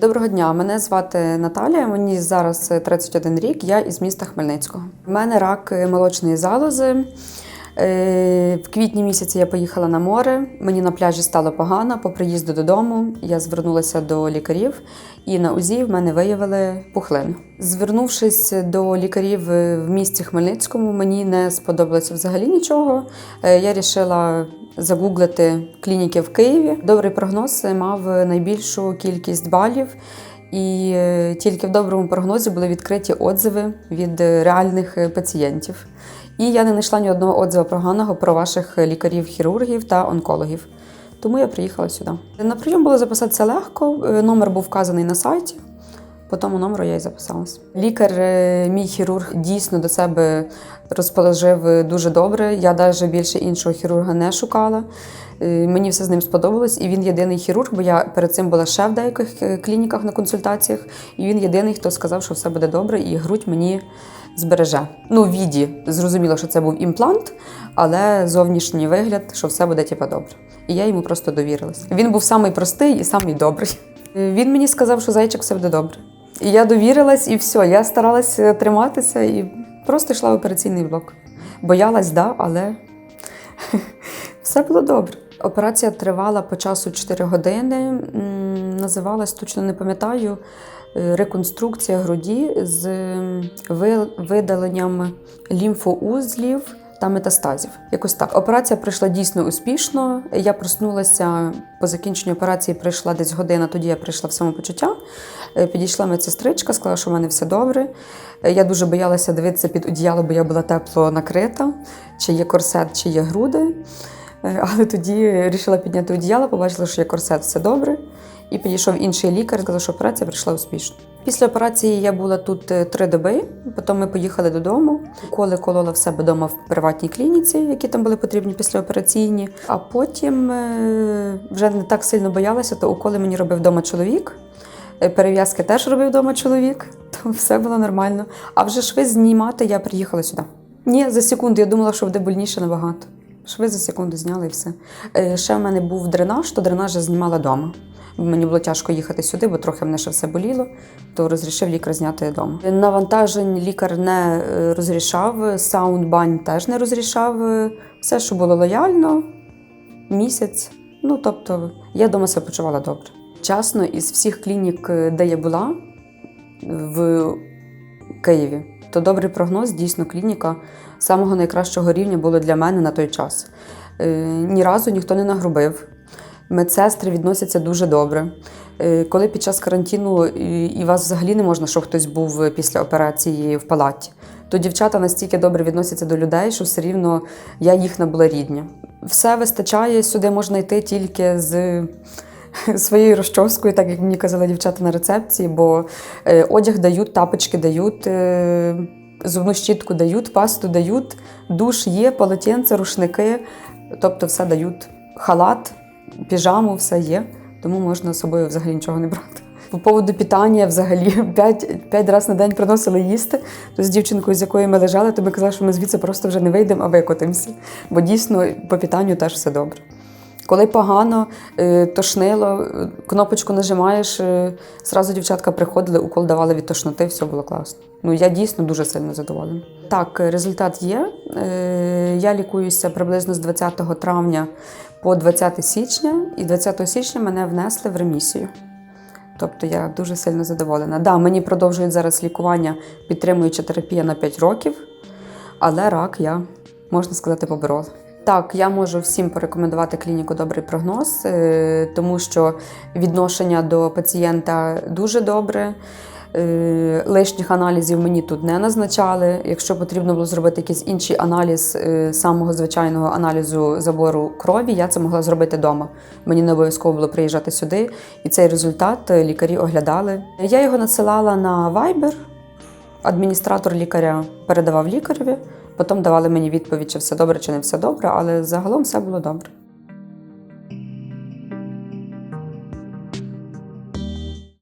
Доброго дня, мене звати Наталія. Мені зараз 31 рік. Я із міста Хмельницького. У мене рак молочної залози. Е, В квітні місяці я поїхала на море. Мені на пляжі стало погано. По приїзду додому я звернулася до лікарів, і на УЗІ в мене виявили пухлину. Звернувшись до лікарів в місті Хмельницькому, мені не сподобалося взагалі нічого. Е, Я вирішила загуглити клініки в Києві. Добрий прогноз мав найбільшу кількість балів. І е, тільки в доброму прогнозі були відкриті отзиви від е, реальних е, пацієнтів. І я не знайшла ні одного отзиву поганого про ваших лікарів-хірургів та онкологів. Тому я приїхала сюди. На прийом було записатися легко. е, Номер був вказаний на сайті. По тому номеру я і записалась. Лікар, е, мій хірург, дійсно до себе розположив е, дуже добре. Я навіть більше іншого хірурга не шукала. Е, Мені все з ним сподобалось, і він єдиний хірург, бо я перед цим була ще в деяких клініках на консультаціях, і він єдиний, хто сказав, що все буде добре, і грудь мені збереже. Ну, віді зрозуміло, що це був імплант, але зовнішній вигляд, що все буде типу, добре. І я йому просто довірилась. Він був самий простий і самий добрий. Він мені сказав, що зайчик все буде добре. І я довірилась, і все. Я старалася триматися і просто йшла в операційний блок. Боялась, да, але все було добре. Операція тривала по часу 4 години. Називалась, точно не пам'ятаю, е, реконструкція груді з видаленням лімфоузлів та метастазів. Якось так. Операція пройшла дійсно успішно. Я проснулася по закінченню операції, прийшла десь година, тоді я прийшла в самопочуття. Е, Підійшла медсестричка, сказала, що в мене все добре. Е, Я дуже боялася дивитися під одіяло, бо я була тепло накрита, чи є корсет, чи є груди. Е, Але тоді вирішила підняти одіяло, побачила, що є корсет, все добре. І підійшов інший лікар, сказав, що операція пройшла успішно. Після операції я була тут е, три доби, потім ми поїхали додому. Коли колола в себе вдома в приватній клініці, які там були потрібні післяопераційні. А потім е, вже не так сильно боялася, то уколи мені робив вдома чоловік. Е, Перев'язки теж робив вдома чоловік, то все було нормально. А вже шви знімати я приїхала сюди. Ні, за секунду я думала, що буде больніше набагато. Шви за секунду зняли і все. Ще в мене був дренаж, то дренаж я знімала вдома. Мені було тяжко їхати сюди, бо трохи мене ще все боліло, то розрішив лікар зняти вдома. Навантажень лікар не е, розрішав, саундбань теж не розрішав. Все, що було лояльно, місяць. Ну, тобто, я вдома себе почувала добре. Чесно, із всіх клінік, е, де я була в Києві, то добрий прогноз, дійсно, клініка самого найкращого рівня було для мене на той час. Е, Ні разу ніхто не нагрубив. Медсестри відносяться дуже добре. Е, Коли під час карантину і вас взагалі не можна, щоб хтось був після операції в палаті, то дівчата настільки добре відносяться до людей, що все рівно я їхня була рідня. Все вистачає, сюди можна йти тільки з своєю розчоскою, так як мені казали дівчата на рецепції, бо е, одяг дають, тапочки дають, е, зубну щітку дають, пасту дають, душ є, полотенце, рушники, тобто все дають. Халат, піжаму, все є, тому можна з собою взагалі нічого не брати. По поводу питання взагалі п'ять, разів на день приносили їсти. То з дівчинкою, з якою ми лежали, тобі казали, що ми звідси просто вже не вийдемо, а викотимося. Бо дійсно по питанню теж все добре. Коли погано, е, тошнило, е, кнопочку нажимаєш, е, зразу дівчатка приходили, укол давали від тошноти, все було класно. Ну я дійсно дуже сильно задоволена. Так, результат є. Е, Я лікуюся приблизно з 20 травня по 20 січня, і 20 січня мене внесли в ремісію. Тобто я дуже сильно задоволена. Да, мені продовжують зараз лікування, підтримуюча терапія на 5 років, але рак я, можна сказати, поборола. Так, я можу всім порекомендувати клініку Добрий прогноз, е, тому що відношення до пацієнта дуже добре. Е, Лишніх аналізів мені тут не назначали. Якщо потрібно було зробити якийсь інший аналіз е, самого звичайного аналізу забору крові, я це могла зробити вдома. Мені не обов'язково було приїжджати сюди, і цей результат е, лікарі оглядали. Я його надсилала на Viber. Адміністратор лікаря передавав лікареві, потім давали мені відповідь, чи все добре, чи не все добре, але загалом все було добре.